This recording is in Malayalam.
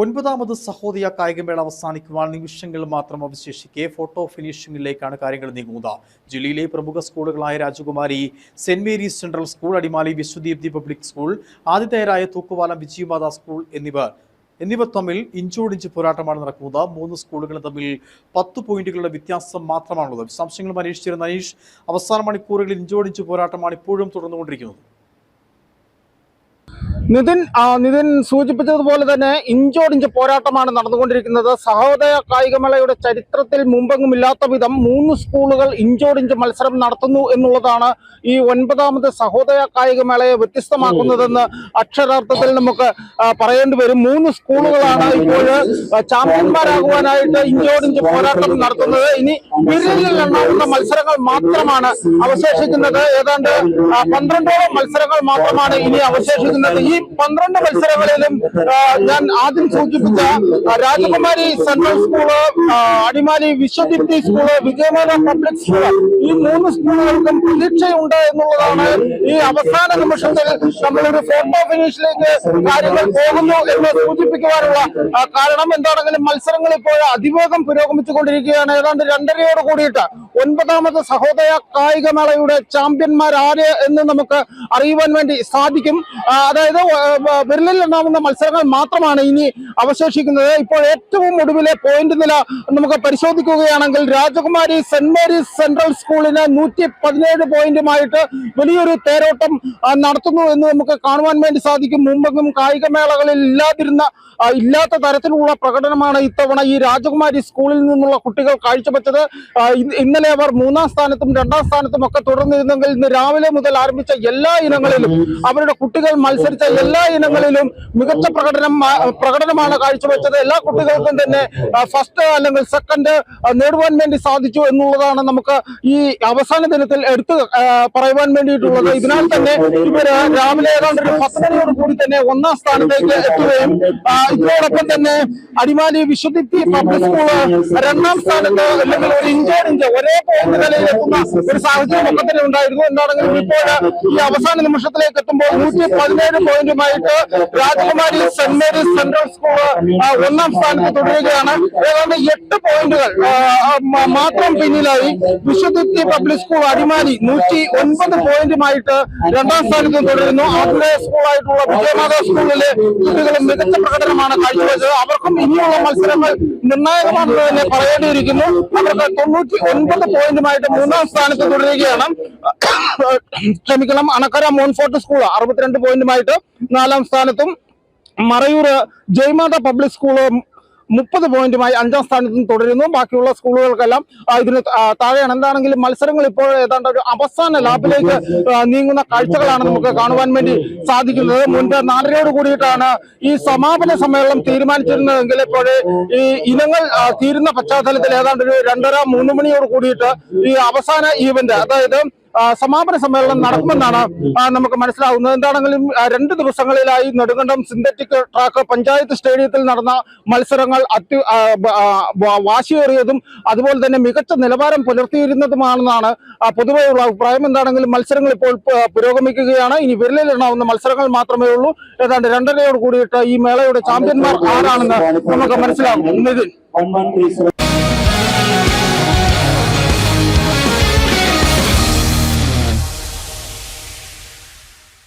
ഒൻപതാമത് സഹോദയ കായികമേള അവസാനിക്കുവാൻ നിമിഷങ്ങൾ മാത്രം അവശേഷിക്കെ ഫോട്ടോ ഫിനിഷിംഗിലേക്കാണ് കാര്യങ്ങൾ നീങ്ങുന്നത്. ജില്ലയിലെ പ്രമുഖ സ്കൂളുകളായ Rajakumari Saint Mary's central school Adimali Vishwadeepthi public school ആതിഥേയരായ തൂക്കുവാലം വിജയമാത സ്കൂൾ എന്നിവ എന്നിവ തമ്മിൽ ഇഞ്ചോടിഞ്ച് പോരാട്ടമാണ് നടക്കുന്നത്. മൂന്ന് സ്കൂളുകളും തമ്മിൽ പത്ത് പോയിന്റുകളുടെ വ്യത്യാസം മാത്രമാണുള്ളത്. വിശദാംശങ്ങൾ അന്വേഷിച്ചിരുന്ന അനീഷ് അവസാന മണിക്കൂറുകളിൽ ഇഞ്ചോടിഞ്ച് പോരാട്ടമാണ് ഇപ്പോഴും തുടർന്നുകൊണ്ടിരിക്കുന്നത്. നിതിൻ നിതിൻ സൂചിപ്പിച്ചതുപോലെ തന്നെ ഇഞ്ചോടിഞ്ച് പോരാട്ടമാണ് നടന്നുകൊണ്ടിരിക്കുന്നത്. സഹോദയ കായികമേളയുടെ ചരിത്രത്തിൽ മുമ്പെങ്ങും ഇല്ലാത്ത വിധം മൂന്ന് സ്കൂളുകൾ ഇഞ്ചോടിഞ്ച് മത്സരം നടത്തുന്നു എന്നുള്ളതാണ് ഈ ഒൻപതാമത് സഹോദയ കായികമേളയെ വ്യത്യസ്തമാക്കുന്നതെന്ന് അക്ഷരാർത്ഥത്തിൽ നമുക്ക് പറയേണ്ടി വരും. മൂന്ന് സ്കൂളുകളാണ് ഇപ്പോൾ ചാമ്പ്യന്മാരാകുവാനായിട്ട് ഇഞ്ചോടിഞ്ച് പോരാട്ടം നടത്തുന്നത്. ഇനി വിരലിൽ എണ്ണാവുന്ന മത്സരങ്ങൾ മാത്രമാണ് അവശേഷിക്കുന്നത്. ഏതാണ്ട് പന്ത്രണ്ടോളം മത്സരങ്ങൾ മാത്രമാണ് ഇനി അവശേഷിക്കുന്നത്. ഈ പന്ത്രണ്ട് മത്സരങ്ങളിലും ഞാൻ ആദ്യം സൂചിപ്പിച്ച Rajakumari central school Adimali Vishwadeepthi school Vijayamala public school ഈ മൂന്ന് സ്കൂളുകൾക്കും പ്രതീക്ഷയുണ്ട് എന്നുള്ളതാണ് ഈ അവസാന നിമിഷത്തിൽ നമ്മളൊരു ഫോട്ടോ ഫിനിഷിലേക്ക് കാര്യങ്ങൾ പോകുന്നു എന്ന് സൂചിപ്പിക്കുവാനുള്ള കാരണം എന്താണെങ്കിലും മത്സരങ്ങൾ ഇപ്പോൾ അതിവേഗം പുരോഗമിച്ചുകൊണ്ടിരിക്കുകയാണ്. ഏതാണ്ട് രണ്ടരയോട് കൂടിയിട്ട് ഒൻപതാമത് സഹോദയ കായികമേളയുടെ ചാമ്പ്യന്മാർ ആര് എന്ന് നമുക്ക് അറിയുവാൻ വേണ്ടി സാധിക്കും. അതായത് വിരലിൽ എണ്ണാവുന്ന മത്സരങ്ങൾ മാത്രമാണ് ഇനി അവശേഷിക്കുന്നത്. ഇപ്പോൾ ഏറ്റവും ഒടുവിലെ പോയിന്റ് നില നമുക്ക് പരിശോധിക്കുകയാണെങ്കിൽ രാജകുമാരി സെന്റ് മേരീസ് സെൻട്രൽ സ്കൂളിന് നൂറ്റി പതിനേഴ് പോയിന്റുമായിട്ട് വലിയൊരു തേരോട്ടം നടത്തുന്നു എന്ന് നമുക്ക് കാണുവാൻ വേണ്ടി സാധിക്കും. മുമ്പെങ്ങും കായികമേളകളിൽ ഇല്ലാതിരുന്ന ഇല്ലാത്ത തരത്തിലുള്ള പ്രകടനമാണ് ഇത്തവണ ഈ രാജകുമാരി സ്കൂളിൽ നിന്നുള്ള കുട്ടികൾ കാഴ്ചവെച്ചത്. ഇന്നലെ അവർ മൂന്നാം സ്ഥാനത്തും രണ്ടാം സ്ഥാനത്തും ഒക്കെ തുടർന്നിരുന്നെങ്കിൽ ഇന്ന് രാവിലെ മുതൽ ആരംഭിച്ച എല്ലാ ഇനങ്ങളിലും അവരുടെ കുട്ടികൾ മത്സരിച്ച എല്ലാ ഇനങ്ങളിലും മികച്ച പ്രകടനം പ്രകടനമാണ് കാഴ്ചവെച്ചത്. എല്ലാ കുട്ടികൾക്കും തന്നെ ഫസ്റ്റ് അല്ലെങ്കിൽ സെക്കൻഡ് നേടുവാൻ വേണ്ടി സാധിച്ചു എന്നുള്ളതാണ് നമുക്ക് ഈ അവസാന ദിനത്തിൽ എടുത്ത് പറയുവാൻ വേണ്ടിയിട്ടുള്ളത്. ഇതിനാൽ തന്നെ ഇവർ രാവിലെ ഏതാണ്ട് ഒരു പത്ത് മണിയോട് കൂടി തന്നെ ഒന്നാം സ്ഥാനത്തേക്ക് എത്തുകയും ഇതോടൊപ്പം തന്നെ അടിമാലി വിശ്വദിപ്തി പബ്ലിക് സ്കൂൾ രണ്ടാം സ്ഥാനത്ത് അല്ലെങ്കിൽ ഒരു ഇഞ്ചോട് ഒരേ പോയിന്റ് നിലയിലെത്തുന്ന ഒരു സാഹചര്യം ഒക്കെ ഉണ്ടായിരുന്നു. എന്താണെങ്കിലും ഇപ്പോൾ ഈ അവസാന നിമിഷത്തിലേക്ക് എത്തുമ്പോൾ നൂറ്റി പതിനേഴ് പോയിന്റുമായിട്ട് രാജകുമാരി സെന്റ് മേരീസ് സെൻട്രൽ സ്കൂൾ ഒന്നാം സ്ഥാനത്ത് തുടരുകയാണ്. ഏതാണ്ട് എട്ട് പോയിന്റുകൾ മാത്രം പിന്നിലായി വിശ്വദീപ്തി പബ്ലിക് സ്കൂൾ അടിമാലി നൂറ്റി ഒൻപത് പോയിന്റുമായിട്ട് രണ്ടാം സ്ഥാനത്ത് തുടരുന്നു. ആതിഥേയ സ്കൂളായിട്ടുള്ള വിജയമാതാ സ്കൂളിലെ കുട്ടികളും മികച്ച പ്രകടനമാണ് കാഴ്ചവെച്ചത്. അവർക്കും ഇനിയുള്ള മത്സരങ്ങൾ നിർണായകമാണെന്ന് തന്നെ പറയേണ്ടിയിരിക്കുന്നു. അവർക്ക് തൊണ്ണൂറ്റി ഒൻപത് പോയിന്റുമായിട്ട് മൂന്നാം സ്ഥാനത്ത് തുടരുകയാണ്. ക്ഷമിക്കണം അണക്കര മോൺഫോർട്ട് സ്കൂൾ അറുപത്തിരണ്ട് പോയിന്റുമായിട്ട് നാലാം സ്ഥാനത്തും മറയൂർ ജയ്മാത പബ്ലിക് സ്കൂൾ മുപ്പത് പോയിന്റുമായി അഞ്ചാം സ്ഥാനത്തും തുടരുന്നു. ബാക്കിയുള്ള സ്കൂളുകൾക്കെല്ലാം ഇതിന് താഴെയാണ്. എന്താണെങ്കിലും മത്സരങ്ങൾ ഇപ്പോൾ ഏതാണ്ട് ഒരു അവസാന ലാബിലേക്ക് നീങ്ങുന്ന കാഴ്ചകളാണ് നമുക്ക് കാണുവാൻ വേണ്ടി സാധിക്കുന്നത്. മുൻപ് നാലരയോട് കൂടിയിട്ടാണ് ഈ സമാപന സമ്മേളനം തീരുമാനിച്ചിരുന്നതെങ്കിൽ ഇപ്പോഴേ ഈ ഇനങ്ങൾ തീരുന്ന പശ്ചാത്തലത്തിൽ ഏതാണ്ട് ഒരു രണ്ടര മൂന്ന് മണിയോട് കൂടിയിട്ട് ഈ അവസാന ഈവന്റ് അതായത് സമാപന സമ്മേളനം നടക്കുമെന്നാണ് നമുക്ക് മനസ്സിലാവുന്നത്. എന്താണെങ്കിലും രണ്ട് ദിവസങ്ങളിലായി നെടുങ്കണ്ടം സിന്തറ്റിക് ട്രാക്ക് പഞ്ചായത്ത് സ്റ്റേഡിയത്തിൽ നടന്ന മത്സരങ്ങൾ അത്യ വാശിയേറിയതും അതുപോലെ തന്നെ മികച്ച നിലവാരം പുലർത്തിയിരുന്നതുമാണെന്നാണ് പൊതുവെയുള്ള അഭിപ്രായം. എന്താണെങ്കിലും മത്സരങ്ങൾ ഇപ്പോൾ പുരോഗമിക്കുകയാണ്. ഇനി വിരലിലെണ്ണാവുന്ന മത്സരങ്ങൾ മാത്രമേ ഉള്ളൂ. ഏതാണ്ട് രണ്ടരയോട് കൂടിയിട്ട് ഈ മേളയുടെ ചാമ്പ്യന്മാർ ആരാണെന്ന് നമുക്ക് മനസ്സിലാകും നിതിൻ.